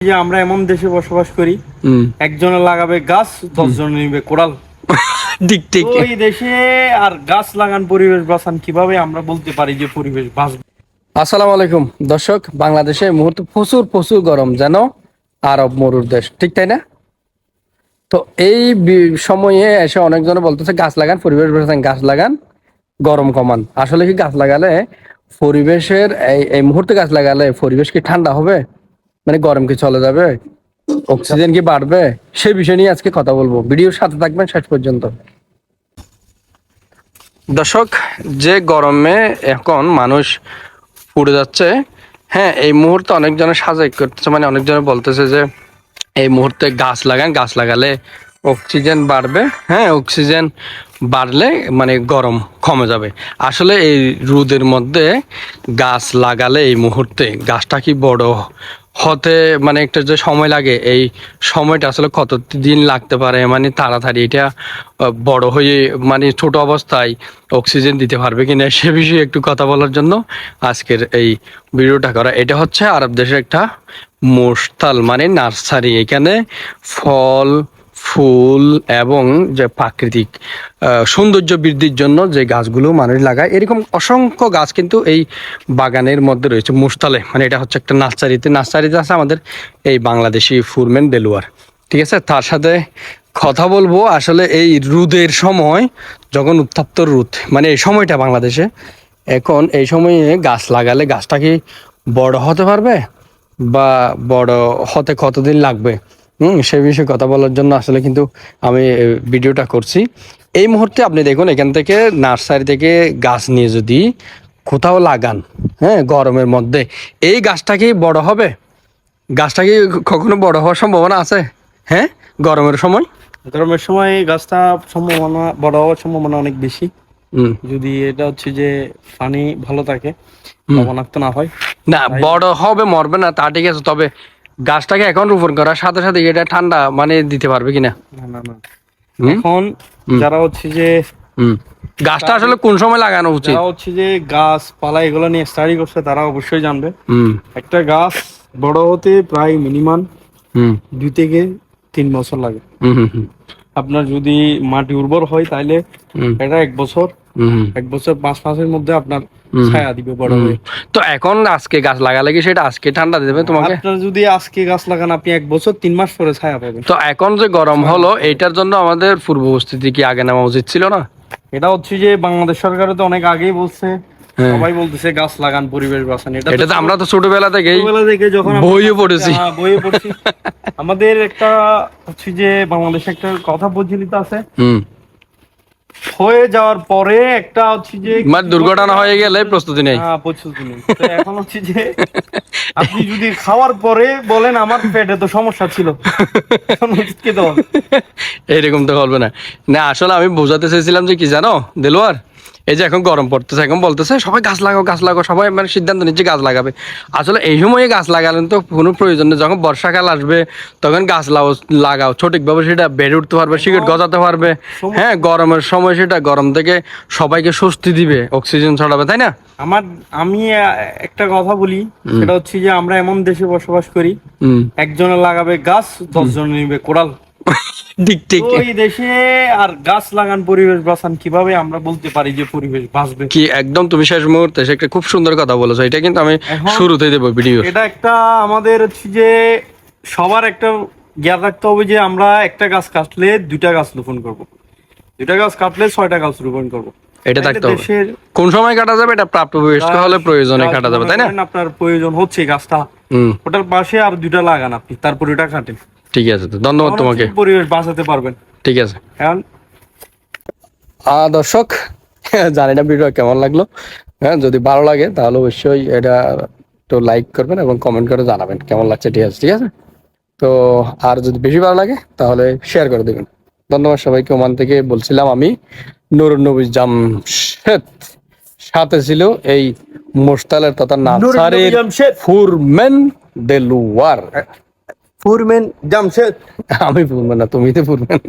যে আমরা এমন দেশে বসবাস করি একজনে লাগাবে গাছ দশ জনে নিবে কোড়াল। ঠিক ঠিক ওই দেশে আর গাছ লাগান পরিবেশ বাঁচান কীভাবে আমরা বলতে পারি যে পরিবেশ বাঁচবে? আসসালামু আলাইকুম। দর্শক বাংলাদেশে মুহূর্তে প্রচুর প্রচুর গরম যেন আরব মরুর দেশ। ঠিক তাই না? তো এই সময়ে এসে অনেকজনে বলতেছে গাছ লাগান পরিবেশ বাঁচান গাছ লাগান গরম কমান। আসলে কি গাছ লাগালে পরিবেশের এই এই মুহূর্তে গাছ লাগালে পরিবেশ কি ঠান্ডা হবে? মানে গরম কি চলে যাবে অক্সিজেন কি বাড়বে, সেই বিষয় নিয়ে আজকে কথা বলব। ভিডিওর সাথে থাকবেন শেষ পর্যন্ত। দর্শক, যে গরমে এখন মানুষ পুড়ে যাচ্ছে হ্যাঁ এই মুহূর্তে অনেকজনে সাজাই করতেছে মানে অনেকজনে বলতেছে যে, এই মুহূর্তে গাছ লাগান, গাছ লাগালে অক্সিজেন বাড়বে হ্যাঁ অক্সিজেন বাড়লে মানে গরম কমে যাবে। আসলে এই রোদের মধ্যে গাছ লাগালে এই মুহূর্তে গাছটা কি বড় হতে মানে একটা যে সময় লাগে, এই সময়টা আসলে কত দিন লাগতে পারে? মানে তাড়াতাড়ি এটা বড় হয়ে মানে ছোট অবস্থায় অক্সিজেন দিতে পারবে কিনা সে বিষয়ে একটু কথা বলার জন্য আজকের এই ভিডিওটা করা। এটা হচ্ছে আরব দেশের একটা মোস্তাল মানে নার্সারি। এখানে ফল ফুল এবং যে প্রাকৃতিক সৌন্দর্য বৃদ্ধির জন্য যে গাছগুলো মানুষ লাগায়, এরকম অসংখ্য গাছ কিন্তু এই বাগানের মধ্যে রয়েছে। মুস্তালে মানে এটা হচ্ছে একটা নার্সারিতে। নার্সারিতে আছে আমাদের এই বাংলাদেশি ফুরম্যান দেলুয়ার। ঠিক আছে? তার সাথে কথা বলব আসলে এই রোদের সময়, যখন উত্তাপ্ত রোদ মানে এই সময়টা বাংলাদেশে, এখন এই সময়ে গাছ লাগালে গাছটা কি বড় হতে পারবে বা বড় হতে কতদিন লাগবে? হুম সেই বিষয়ে কথা বলার জন্য আসলে কিন্তু আমি ভিডিওটা করছি। এই মুহূর্তে আপনি দেখুন এখান থেকে নার্সারি থেকে গাছ নিয়ে যদি কোথাও লাগান হ্যাঁ গরমের মধ্যে এই গাছটা কি বড় হবে? গাছটা কি কখনো বড় হওয়ার সম্ভাবনা আছে? হ্যাঁ গরমের সময়? গরমের সময় গাছটা সম্ভাবনা বড় হওয়ার সম্ভাবনা অনেক বেশি। হুম। যদি এটা হচ্ছে যে পানি ভালো থাকে লবণাক্ত না হয়। না বড় হবে মরবে না তা ঠিক আছে তবে গাছটাকে এখন রোপণ করার সাথে সাথে এটা ঠান্ডা মানে দিতে পারবে কিনা? না না না। এখন যারা হচ্ছে যে গাছটা আসলে কোন সময় লাগানো উচিত? হচ্ছে যে গাছ পালা এগুলো নিয়ে স্টাডি করছে তারা অবশ্যই জানবে। একটা গাছ বড় হতে প্রায় মিনিমাম দুই থেকে তিন বছর লাগে। আপনার যদি মাটি উর্বর হয় তাহলে এটা এক বছর। এক বছর পাঁচ মাসের মধ্যে আপনার ছায়া দিবে বড় হয়ে। তো এখন আজকে গাছ লাগালে কি সেটা আজকে ঠান্ডা দেবে তোমাকে? আপনার যদি আজকে গাছ লাগান আপনি এক বছর তিন মাস পরে ছায়া পাবেন। তো এখন যে গরম হলো এইটার জন্য আমাদের পূর্ব উপস্থিতি কি আগে নেওয়া উচিত ছিল না? এটা হচ্ছে যে বাংলাদেশ সরকারও তো অনেক আগেই বলছে হ্যাঁ। সবাই বলতেছে গাছ লাগান পরিবেশ বাঁচান। এটা এটা তো আমরা তো ছোটবেলা থেকেই ছোটবেলা থেকে যখন বইও পড়েছি। হ্যাঁ, বইয়ে পড়ছি। আমাদের একটা হচ্ছে যে বাংলাদেশে একটা কথা প্রচলিত আছে হয়ে যাওয়ার পরে একটা হচ্ছে যে মানে দুর্ঘটনা হয়ে গেলে প্রস্তুতি নেই। হ্যাঁ প্রস্তুতি নেই। এখন হচ্ছে যে আপনি যদি খাওয়ার পরে বলেন আমার পেটে তো সমস্যা ছিল। এরকম হবে এইরকম তো বলবে না। না আসলে আমি বোঝাতে চেয়েছিলাম যে কি জানো দেলোয়ার? এই যে এখন গরম পড়তেছে এখন বলতেছে সবাই গাছ লাগাও গাছ লাগাও সবাই মানে সিদ্ধান্ত নিচ্ছে গাছ লাগাবে। আসলে এই সময়ে গাছ লাগালেন তো কোনো প্রয়োজন নেই যখন বর্ষাকাল আসবে তখন গাছ লাগাও লাগাও সঠিকভাবে সেটা বেড়ে উঠতে পারবে সিগারেট গজাতে পারবে। হ্যাঁ গরমের সময় সেটা গরম থেকে সবাইকে স্বস্তি দিবে অক্সিজেন ছড়াবে তাই না? আমার আমি একটা কথা বলি সেটা হচ্ছে যে আমরা এমন দেশে বসবাস করি একজনে লাগাবে গাছ দশ জনে নিবে কোড়াল। ঠিক ওই দেশে আর গাছ লাগান পরিবেশ বাঁচান কীভাবে আমরা বলতে পারি যে পরিবেশ বাঁচবে? কি একদম তুমি শেষ মুহূর্তে সে একটা খুব সুন্দর কথা বলেছ। এটা কিন্তু আমি এখন- শুরুতে দেবো ভিডিও এটা একটা আমাদের হচ্ছে যে সবার একটা জ্ঞান রাখতে হবে যে আমরা একটা গাছ কাটলে দুইটা গাছ রোপণ করব। দুইটা গাছ কাটলে ছয়টা গাছ রোপণ করব। এটা থাকতে হবে। কোন সময় কাটা যাবে? এটা হলে প্রয়োজনে কাটা যাবে তাই না? আপনার প্রয়োজন হচ্ছে গাছটা। ওটার পাশে আর দুইটা লাগান আপনি তারপর ওটা কাটেন। ঠিক আছে তো ধন্যবাদ তোমাকে। পরিবেশ বাঁচাতে পারবেন। ঠিক আছে। এখন? আহ, দর্শক জানি না ভিডিও কেমন লাগল। হ্যাঁ যদি ভালো লাগে তাহলে অবশ্যই এটা একটু লাইক করবেন এবং কমেন্ট করে জানাবেন কেমন লাগছে ঠিক আছে ঠিক আছে? তো আর যদি বেশি ভালো লাগে তাহলে শেয়ার করে দেবেন। ধন্যবাদ সবাইকে ওমান থেকে বলছিলাম আমি নুরুন নবী জামশেদ। সাথে ছিল এই মোস্তালের তথা জামশেদ। ফুরমেন দেলুয়ার ফুরমেন জামশেদ। আমি ফুরমেন না তুমি তো ফুরমেন।